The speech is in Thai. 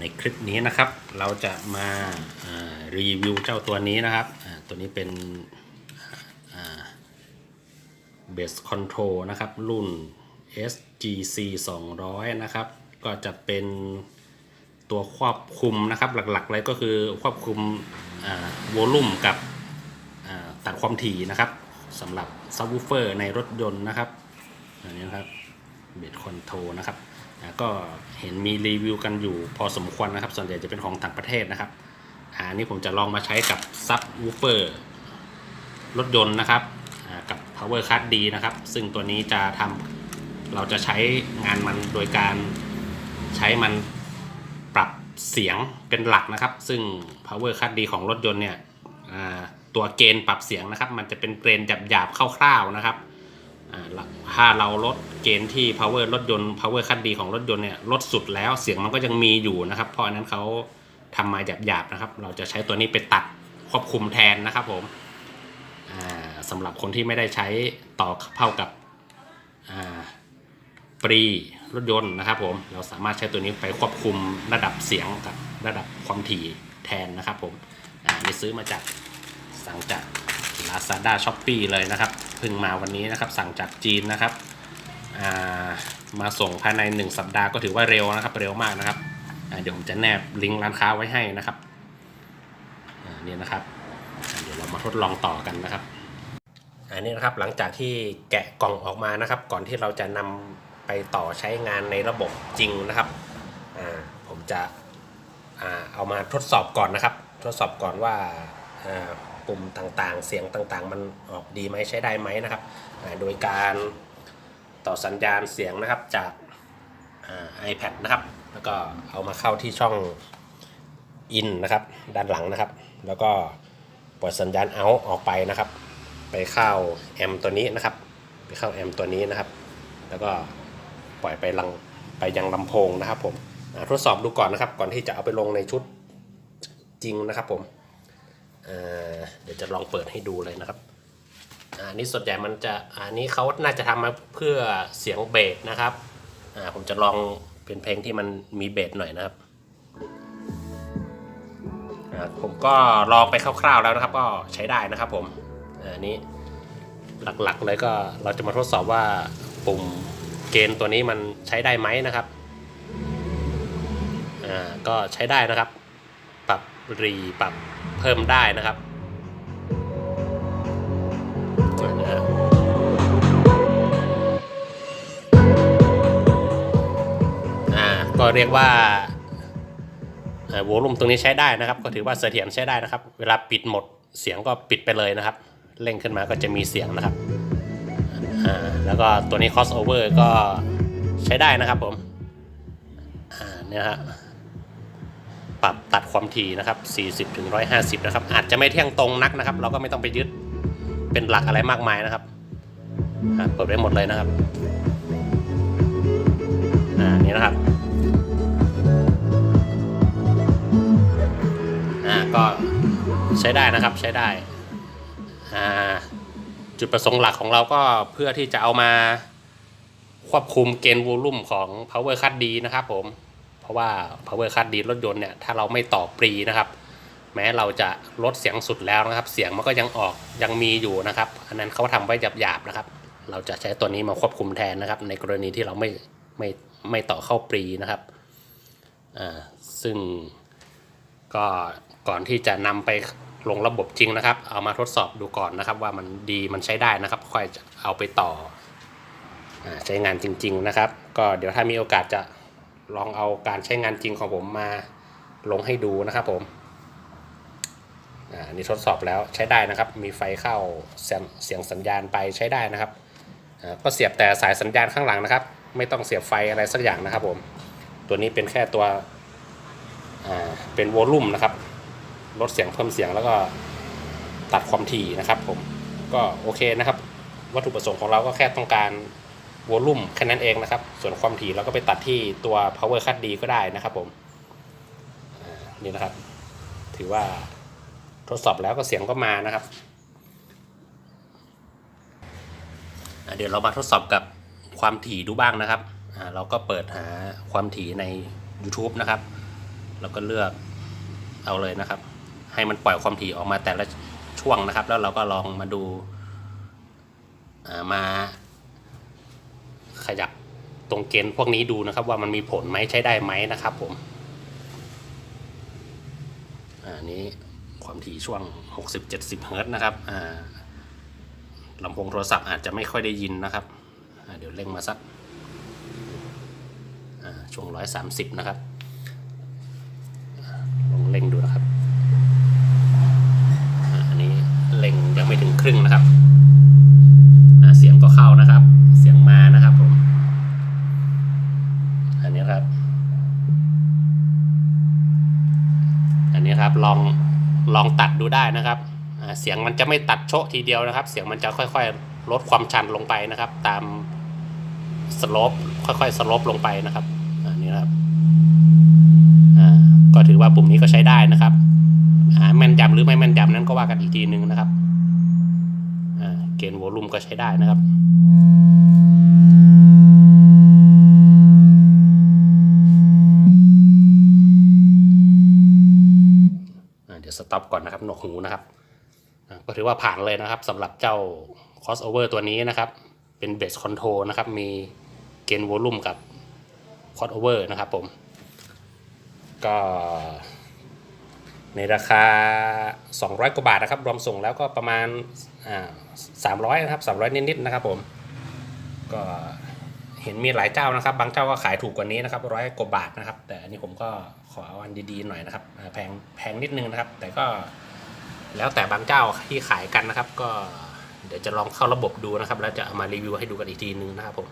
ในคลิปนี้นะครับเราจะมาารีวิวเจ้าตัวนี้นะครับตัวนี้เป็นเบสคอนโทรนะครับรุ่น SGC 200 นะครับ ก็จะเป็นตัวควบคุมนะครับหลักๆเลยก็คือควบคุมโวลูมกับตัดความถี่นะครับสำหรับซับวูเฟอร์ในรถยนต์นะครับอันนี้นะครับ เบสคอนโทรนะครับอ่าก็เห็นมีรีวิวกันอยู่พอสมควรนะครับ ส่วนใหญ่จะเป็นของต่างประเทศนะครับอ่านี่ผมจะลองมาใช้กับซับวูเฟอร์รถยนต์นะครับอ่ากับ power card D นะครับ ซึ่งตัวนี้จะทำเราจะใช้งานมันโดยการใช้มันปรับเสียงเป็นหลักนะครับ ซึ่ง power card D ของรถยนต์เนี่ยอ่าตัวเกณฑ์ปรับเสียงนะครับ มันจะเป็นเกณฑ์หยาบๆคร่าวๆนะครับ ถ้าเราลดเกณฑ์ที่ power รถยนต์ power คันดีของรถยนต์เนี่ยลดสุดแล้วเสียงมันก็ยังมีอยู่นะครับ เพราะอันนั้นเขาทำมาหยาบๆนะครับ เราจะใช้ตัวนี้ไปตัดควบคุมแทนนะครับผมอ่าสำหรับคนที่ไม่ได้ใช้ต่อเข้ากับปรีรถยนต์นะครับผมเราสามารถใช้ตัวนี้ไปควบคุมระดับเสียงกับระดับความถี่แทนนะครับผมอ่านี่ซื้อมาจากสั่งจาก Lazada s h o p e e เลยนะครับ เพิ่งมาวันนี้นะครับสั่งจากจีนนะครับามาส่งภายใน 1 สัปดาห์ก็ถือว่าเร็วนะครับ เร็วมากนะครับเดี๋ยวผมจะแนบลิงก์ร้านค้าไว้ให้นะครับนี่นะครับ เดี๋ยวเรามาทดลองต่อกันนะครับ อันนี้นะครับหลังจากที่แกะกล่องออกมานะครับ ก่อนที่เราจะนำไปต่อใช้งานในระบบจริงนะครับผมจะอเอามาทดสอบก่อนนะครับ ทดสอบก่อนว่า ปุ่มต่างๆ เสียงต่างๆ มันออกดีไหมใช้ได้ไหมนะครับ โดยการต่อสัญญาณเสียงนะครับจากอ่า iPad นะครับ แล้วก็เอามาเข้าที่ช่อง in นะครับ ด้านหลังนะครับ แล้วก็ปล่อยสัญญาณ out ออกไปนะครับ ไปเข้าแอมตัวนี้นะครับ ไปเข้าแอมตัวนี้นะครับ แล้วก็ปล่อยไปลังไปยังลำโพงนะครับผมทดสอบดูก่อนนะครับ ก่อนที่จะเอาไปลงในชุดจริงนะครับผม เดี๋ยวจะลองเปิดให้ดูเลยนะครับอ่านี่ส่วนใหญ่มันจะอันนี้เขาน่าจะทำมาเพื่อเสียงเบสนะครับผมจะลองเป็นเพลงที่มันมีเบสหน่อยนะครับผมก็ลองไปคร่าวๆแล้วนะครับ ก็ใช้ได้นะครับผมอันนี้หลักๆเลยก็เราจะมาทดสอบว่าปุ่มเกณฑ์ตัวนี้มันใช้ได้ไหมนะครับ อ่า ก็ใช้ได้นะครับ รีปรับเพิ่มได้นะครับนะฮะอ่าก็เรียกว่าโวลูมตรงนี้ใช้ได้นะครับ ก็ถือว่าเสถียรใช้ได้นะครับ เวลาปิดหมดเสียงก็ปิดไปเลยนะครับ เร่งขึ้นมาก็จะมีเสียงนะครับอ่าแล้วก็ตัวนี้ crossover ก็ใช้ได้นะครับผม อ่าเนี่ยฮะปรับ ตัดความถี่นะครับ 40ถึง150 นะครับ อาจจะไม่เที่ยงตรงนักนะครับ เราก็ไม่ต้องไปยึดเป็นหลักอะไรมากมายนะครับเปิดไว้หมดเลยนะครับอ่านี่นะครับอ่าก็ใช้ได้นะครับใช้ได้อ่าจุดประสงค์หลักของเราก็เพื่อที่จะเอามาควบคุมเกณฑ์วอลลุ่มของ power cut D นะครับผม ราะว่า power cut ดีรถยนต์เนี่ยถ้าเราไม่ต่อปรีนะครับ แม้เราจะลดเสียงสุดแล้วนะครับ เสียงมันก็ยังออกยังมีอยู่นะครับ อันนั้นเขาทำไว้หยาบๆนะครับ เราจะใช้ตัวนี้มาควบคุมแทนนะครับ ในกรณีที่เราไม่ไม่ไม่ต่อเข้าปรีนะครับอ่าซึ่งก็ก่อนที่จะนำไปลงระบบจริงนะครับ เอามาทดสอบดูก่อนนะครับ ว่ามันดีมันใช้ได้นะครับ ค่อยจะเอาไปต่ออใช้งานจริง ๆนะครับ ก็เดี๋ยวถ้ามีโอกาสจะ ลองเอาการใช้งานจริงของผมมาลงให้ดูนะครับผมอ่านี่ทดสอบแล้วใช้ได้นะครับ มีไฟเข้าเสียงเสียงสัญญาณไปใช้ได้นะครับอ่าก็เสียบแต่สายสัญญาณข้างหลังนะครับ ไม่ต้องเสียบไฟอะไรสักอย่างนะครับผม ตัวนี้เป็นแค่ตัวอ่าเป็นวอลลุ่มนะครับ ลดเสียงเพิ่มเสียงแล้วก็ตัดความถี่นะครับผม ก็โอเคนะครับ วัตถุประสงค์ของเราก็แค่ต้องการ วอลลุ่มแค่นั้นเองนะครับ ส่วนความถี่เราก็ไปตัดที่ตัว power cut D ก็ได้นะครับผมนี่นะครับ ถือว่าทดสอบแล้วก็เสียงก็มานะครับ เดี๋ยวเรามาทดสอบกับความถี่ดูบ้างนะครับ เราก็เปิดหาความถี่ใน YouTube นะครับ แล้วก็เลือกเอาเลยนะครับ ให้มันปล่อยความถี่ออกมาแต่ละช่วงนะครับ แล้วเราก็ลองมาดูมา ขยับตรงเกณฑ์พวกนี้ดูนะครับว่ามันมีผลไหมใช้ได้ไหมนะครับผมอันนี้ความถี่ช่วง 60-70เฮิร์ตนะครับอ่าลำโพงโทรศัพท์อาจจะไม่ค่อยได้ยินนะครับเดี๋ยวเร่งมาสักอ่าช่วง 130 นะครับอ่าลองเร่งดูนะครับอ่าอันนี้เร่งยังไม่ถึงครึ่งนะครับอ่าเสียงก็เข้านะครับ เสียงมานะครับผม อันนี้ครับ อันนี้ครับลองลองตัดดู ได้นะครับเสียงมันจะไม่ตัดโชะทีเดียวนะครับ เสียงมันจะค่อยๆ ลดความชันลงไปนะครับ ตามสโลปค่อยๆสโลปลงไปนะครับอันนี้นะครับอ่าก็ถือว่าปุ่มนี้ก็ใช้ได้นะครับแม่นยำหรือไม่แม่นยำนั้นก็ว่ากันอีกทีหนึ่งนะครับอ่าเกณฑ์โวลูมก็ใช้ได้นะครับ ดี๋ยวสต็อปก่อนนะครับหนวกหูนะครับก็ถือว่าผ่านเลยนะครับสำหรับเจ้า crossover ตัวนี้นะครับ เป็นเบสคอนโทรนะครับ มีเกณฑ์โวลูมกับ crossover นะครับผม ก็ในราคา 200 กว่าบาทนะครับ รวมส่งแล้วก็ประมาณ 300 นะครับ 300 นิดๆนะครับผม ก็ เห็นมีหลายเจ้านะครับ บางเจ้าก็ขายถูกกว่านี้นะครับร้อยกว่าบาทนะครับ แต่อันนี้ผมก็ขอเอาอันดีๆหน่อยนะครับแพงแพงนิดนึงนะครับ แต่ก็แล้วแต่บางเจ้าที่ขายกันนะครับ ก็เดี๋ยวจะลองเข้าระบบดูนะครับ แล้วจะเอามารีวิวให้ดูกันอีกทีนึงนะครับผม